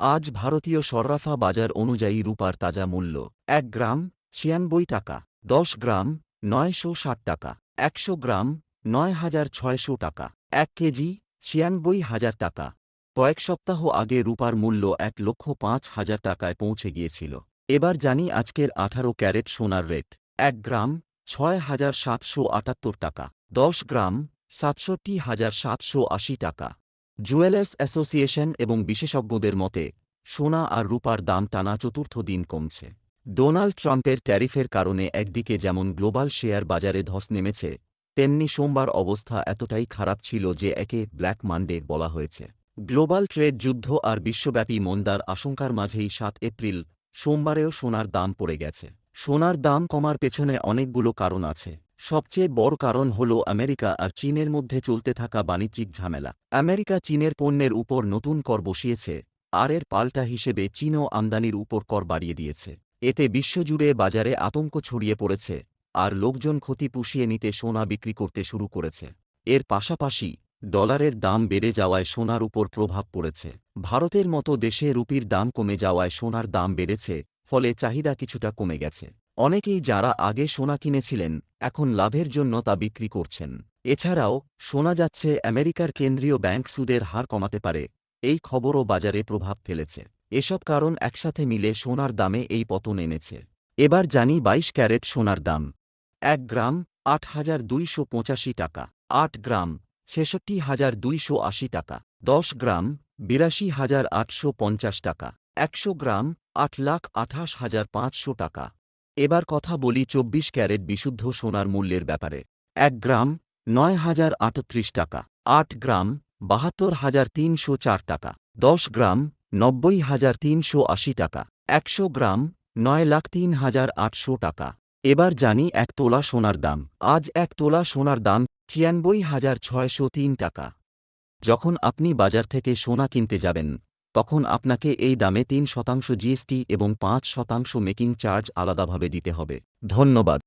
আজ ভারতীয় সর্রাফা বাজার অনুযায়ী রূপার তাজা মূল্য, এক গ্রাম ছিয়ানব্বই টাকা, দশ গ্রাম নয়শো ষাট টাকা, একশো গ্রাম নয় হাজার ছয়শো টাকা, এক কেজি ছিয়ানব্বই হাজার টাকা। কয়েক সপ্তাহ আগে রূপার মূল্য এক লক্ষ পাঁচ হাজার টাকায় পৌঁছে গিয়েছিল। এবার জানি আজকের আঠারো ক্যারেট সোনার রেট, এক গ্রাম ছয় হাজার সাতশো আটাত্তর টাকা, দশ গ্রাম সাতষট্টি হাজার সাতশো আশি টাকা। জুয়েলার্স অ্যাসোসিয়েশন এবং বিশেষজ্ঞদের মতে, সোনা আর রূপার দাম টানা চতুর্থ দিন কমছে। ডোনাল্ড ট্রাম্পের ট্যারিফের কারণে একদিকে যেমন গ্লোবাল শেয়ার বাজারে ধস নেমেছে, তেমনি সোমবার অবস্থা এতটাই খারাপ ছিল যে একে ব্ল্যাক মানডে বলা হয়েছে। গ্লোবাল ট্রেড যুদ্ধ আর বিশ্বব্যাপী মন্দার আশঙ্কার মাঝেই সাত এপ্রিল, সোমবারেও সোনার দাম পড়ে গেছে। সোনার দাম কমার পেছনে অনেকগুলো কারণ আছে। সবচেয়ে বড় কারণ হল আমেরিকা আর চীনের মধ্যে চলতে থাকা বাণিজ্যিক ঝামেলা। আমেরিকা চীনের পণ্যের উপর নতুন কর বসিয়েছে, আর এর পাল্টা হিসেবে চীনও আমদানির উপর কর বাড়িয়ে দিয়েছে। এতে বিশ্বজুড়ে বাজারে আতঙ্ক ছড়িয়ে পড়েছে, আর লোকজন ক্ষতি পুষিয়ে নিতে সোনা বিক্রি করতে শুরু করেছে। এর পাশাপাশি, ডলারের দাম বেড়ে যাওয়ায় সোনার উপর প্রভাব পড়েছে। ভারতের মতো দেশে রুপির দাম কমে যাওয়ায় সোনার দাম বেড়েছে, ফলে চাহিদা কিছুটা কমে গেছে। অনেকেই যারা আগে সোনা কিনেছিলেন, এখন লাভের জন্য তা বিক্রি করছেন। এছাড়াও শোনা যাচ্ছে আমেরিকার কেন্দ্রীয় ব্যাংক সুদের হার কমাতে পারে। এই খবরও বাজারে প্রভাব ফেলেছে। এসব কারণ একসাথে মিলে সোনার দামে এই পতন এনেছে। এবার জানি বাইশ ক্যারেট সোনার দাম। এক গ্রাম, আট হাজার দুইশো পঁচাশি টাকা। আট গ্রাম, ছেষট্টি হাজার দুইশো আশি টাকা। দশ গ্রাম, বিরাশি হাজার আটশো পঞ্চাশ টাকা। একশো গ্রাম, আট লাখ আঠাশ হাজার পাঁচশো টাকা। এবার কথা বলি চব্বিশ ক্যারেট বিশুদ্ধ সোনার মূল্যের ব্যাপারে। এক গ্রাম, নয় হাজার আটত্রিশ টাকা। আট গ্রাম, বাহাত্তর হাজার তিনশো চার টাকা। দশ গ্রাম, নব্বই হাজার তিনশো আশি টাকা। একশো গ্রাম, নয় লাখ তিন হাজার আটশো টাকা। এবার জানি এক তোলা সোনার দাম। আজ এক তোলা সোনার দাম ছিয়ানব্বই হাজার ছয়শো তিন টাকা। যখন আপনি বাজার থেকে সোনা কিনতে যাবেন তখন আপনাকে এই দামে তিন শতাংশ জিএসটি এবং পাঁচ শতাংশ মেকিং চার্জ আলাদাভাবে দিতে হবে। ধন্যবাদ।